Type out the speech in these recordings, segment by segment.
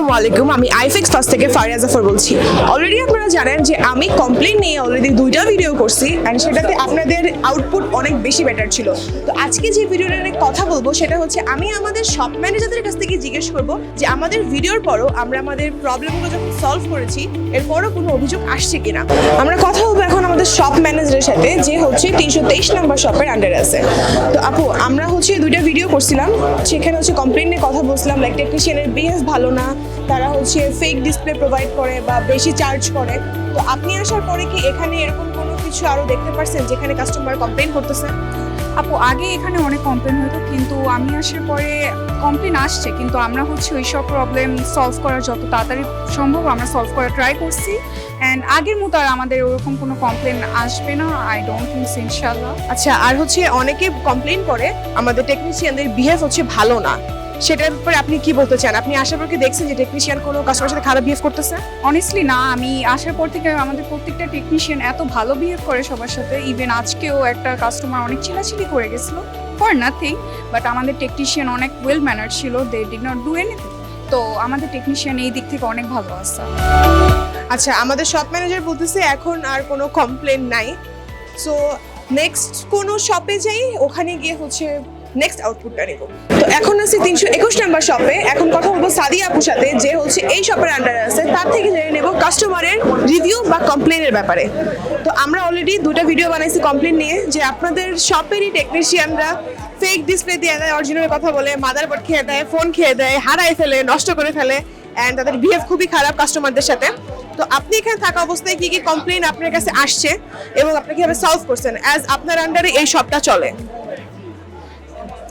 আসসালামু আলাইকুম, আমি আইফিক্স ফার্স্ট থেকে ফারিয়া জাফর বলছি। অলরেডি আপনারা জানেন যে আমি কমপ্লেন নিয়ে অলরেডি দুইটা ভিডিও করছি অ্যান্ড সেটাতে আপনাদের আউটপুট অনেক বেশি বেটার ছিল। তো আজকে যে ভিডিওটা নিয়ে কথা বলব, সেটা হচ্ছে আমি আমাদের শপ ম্যানেজারদের কাছ থেকে জিজ্ঞেস করব যে আমাদের ভিডিওর পরও আমরা আমাদের প্রবলেমগুলো যখন সলভ করেছি, এরপরও কোনো অভিযোগ আসছে কিনা। আমরা কথা বলব এখন আমাদের শপ ম্যানেজারের সাথে, যে হচ্ছে তিনশো তেইশ নম্বর শপের আন্ডারে আছে। তো আপু, আমরা হচ্ছে দুইটা ভিডিও করছিলাম, সেখানে হচ্ছে কমপ্লেন নিয়ে কথা বলছিলাম লাইক টেকনিশিয়ানের বিহেভ ভালো না তারা হচ্ছে ফেক ডিসপ্লে প্রোভাইড করে বা বেশি চার্জ করে। তো আপনি আসার পরে কি এখানে এরকম কোনো কিছু আরও দেখতে পারছেন যেখানে কাস্টমার কমপ্লেন করতেছে? আপু আগে এখানে অনেক কমপ্লেন হতো কিন্তু আমি আসার পরে কমপ্লেন আসছে কিন্তু আমরা হচ্ছে ওই সব প্রবলেম সলভ করার যত তাড়াতাড়ি সম্ভব আমরা সলভ করার ট্রাই করছি। অ্যান্ড আগের মতো আর আমাদের ওরকম কোনো কমপ্লেন আসবে না আই ডোন্ট থিঙ্ক ইনশাল্লাহ আচ্ছা আর হচ্ছে অনেকে কমপ্লেন করে আমাদের টেকনিশিয়ানদের বিহেভ হচ্ছে ভালো না। সেটার ব্যাপারে আপনি কি বলতে চান? আপনি আসার পর কি দেখছেন যে টেকনিশিয়ান কোনো কাস্টমার সাথে খারাপ বিহেভ করতেছে? অনেস্টলি না আমি আসার পর থেকে আমাদের প্রত্যেকটা টেকনিশিয়ান এত ভালো বিহেভ করে সবার সাথে ইভেন আজকেও একটা কাস্টমার অনেক চিলাচিলি করে গেছিল ফর নাথিং বাট আমাদের টেকনিশিয়ান অনেক ওয়েল ম্যানার ছিল they did not do anything তো আমাদের টেকনিশিয়ান এই দিক থেকে অনেক ভালো আছে। আচ্ছা আমাদের শপ ম্যানেজার বলতেছে এখন আর কোনো কমপ্লেন নাই। সো নেক্সট কোনো শপে যাই ওখানে গিয়ে হচ্ছে নেক্সট আউটপুটটা নেব। তো এখন আছে তিনশো একুশ নাম্বার শপে এখন কথা বলব সাদিয়া আপুর সাথে, যে হচ্ছে এই শপের আন্ডারে আছে। তার থেকে জেনে নেব কাস্টমারের রিভিউ বা কমপ্লেনের ব্যাপারে। তো আমরা অলরেডি দুটো ভিডিও বানাইছি কমপ্লেন নিয়ে, যে আপনাদের শপেরই টেকনিশিয়ানরা ফেক ডিসপ্লে দিয়ে দেয় অরিজিনাল কথা বলে মাদারবোর্ড খেয়ে দেয় ফোন খেয়ে দেয়, হারায় ফেলে, নষ্ট করে ফেলে অ্যান্ড তাদের বিহেভ খুবই খারাপ কাস্টমারদের সাথে। তো আপনি এখানে থাকা অবস্থায় কি কি কমপ্লেন আপনার কাছে আসছে এবং আপনি কীভাবে সলভ করছেন অ্যাজ আপনার আন্ডারে এই শপটা চলে।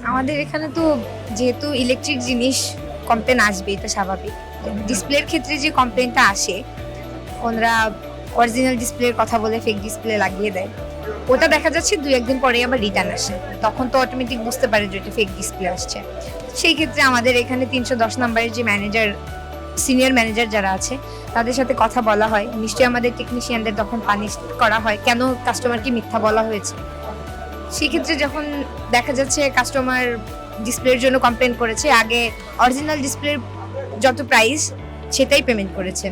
আমাদের এখানে তো যেহেতু ইলেকট্রিক জিনিস কমপ্লেন আসবে এটা স্বাভাবিক। ডিসপ্লের ক্ষেত্রে যে কমপ্লেনটা আসে, ওনারা অরিজিনাল ডিসপ্লের কথা বলে ফেক ডিসপ্লে লাগিয়ে দেয়। ওটা দেখা যাচ্ছে দুই একদিন পরেই আবার রিটার্ন আসে। তখন তো অটোমেটিক বুঝতে পারে যে এটা ফেক ডিসপ্লে আসছে। সেই ক্ষেত্রে আমাদের এখানে তিনশো দশ নম্বরের যে ম্যানেজার সিনিয়র ম্যানেজার যারা আছে, তাদের সাথে কথা বলা হয়। নিশ্চয়ই আমাদের টেকনিশিয়ানদের তখন পানিশ করা হয়। কেন কাস্টমারকে মিথ্যা বলা হয়েছে? সেক্ষেত্রে যখন দেখা যাচ্ছে কাস্টমার ডিসপ্লের জন্য কমপ্লেন করেছে আগে অরিজিনাল ডিসপ্লের যত প্রাইস সেটাই পেমেন্ট করেছে।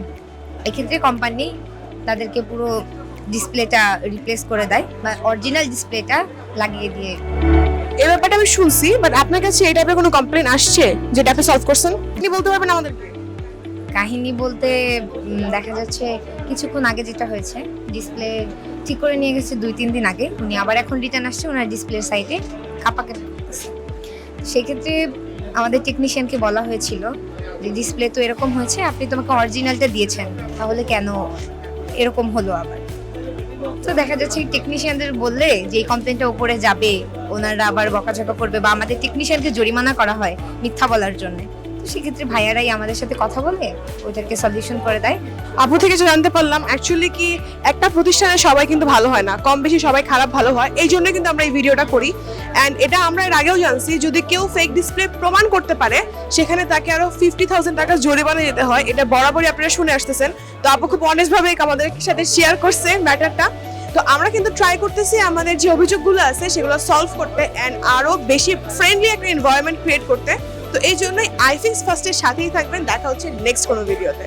এক্ষেত্রে কোম্পানি তাদেরকে পুরো ডিসপ্লেটা রিপ্লেস করে দেয় বা অরিজিনাল ডিসপ্লেটা লাগিয়ে দিয়ে। এই ব্যাপারটা আমি শুনছি বাট আপনার কাছে এই টাইপের কোনো কমপ্লেন আসছে যেটা আপনি সলভ করছেন? আপনি বলতে পারবেন আমাদেরকে কাহিনী বলতে দেখা যাচ্ছে কিছুক্ষণ আগে যেটা হয়েছে ডিসপ্লে ঠিক করে নিয়ে গেছে দুই, তিন দিন আগে। উনি আবার এখন রিটার্ন আসছে ওনার ডিসপ্লের সাইটে কাপাকে সেক্ষেত্রে আমাদের টেকনিশিয়ানকে বলা হয়েছিল যে ডিসপ্লে তো এরকম হয়েছে, আপনি তোমাকে অরিজিনালটা দিয়েছেন, তাহলে কেন এরকম হলো আবার? তো দেখা যাচ্ছে টেকনিশিয়ানদের বললে যে, এই কমপ্লেনটা উপরে যাবে, ওনারা আবার বকাঝকা করবে, বা আমাদের টেকনিশিয়ানকে জরিমানা করা হয় মিথ্যা বলার জন্য। সেক্ষেত্রে ভাইয়ারাই আমাদের সাথে কথা বলে ওদেরকে সলিউশন করে দেয়। আপু থেকে যে জানতে পারলাম অ্যাকচুয়ালি কি একটা প্রতিষ্ঠানে সবাই কিন্তু ভালো হয় না, কম বেশি সবাই খারাপ ভালো হয়, এই জন্য কিন্তু আমরা এই ভিডিওটা করি। অ্যান্ড এটা আমরা এর আগেও জানছি, যদি কেউ ফেক ডিসপ্লে প্রমাণ করতে পারে, সেখানে তাকে আরও ফিফটি থাউজেন্ড টাকা জরিমানা দিতে হয়। এটা বরাবরই আপনারা শুনে আসতেছেন। তো আপু খুব অনেস্ট ভাবে আমাদের সাথে শেয়ার করছে ম্যাটারটা। তো আমরা কিন্তু ট্রাই করতেছি আমাদের যে অভিযোগগুলো আছে, সেগুলো সলভ করতে অ্যান্ড আরও বেশি ফ্রেন্ডলি একটা এনভায়রনমেন্ট ক্রিয়েট করতে। তো এই জন্যই আইফিক্স ফার্স্টের সাথেই থাকবেন। দেখা হচ্ছে নেক্সট কোনো ভিডিওতে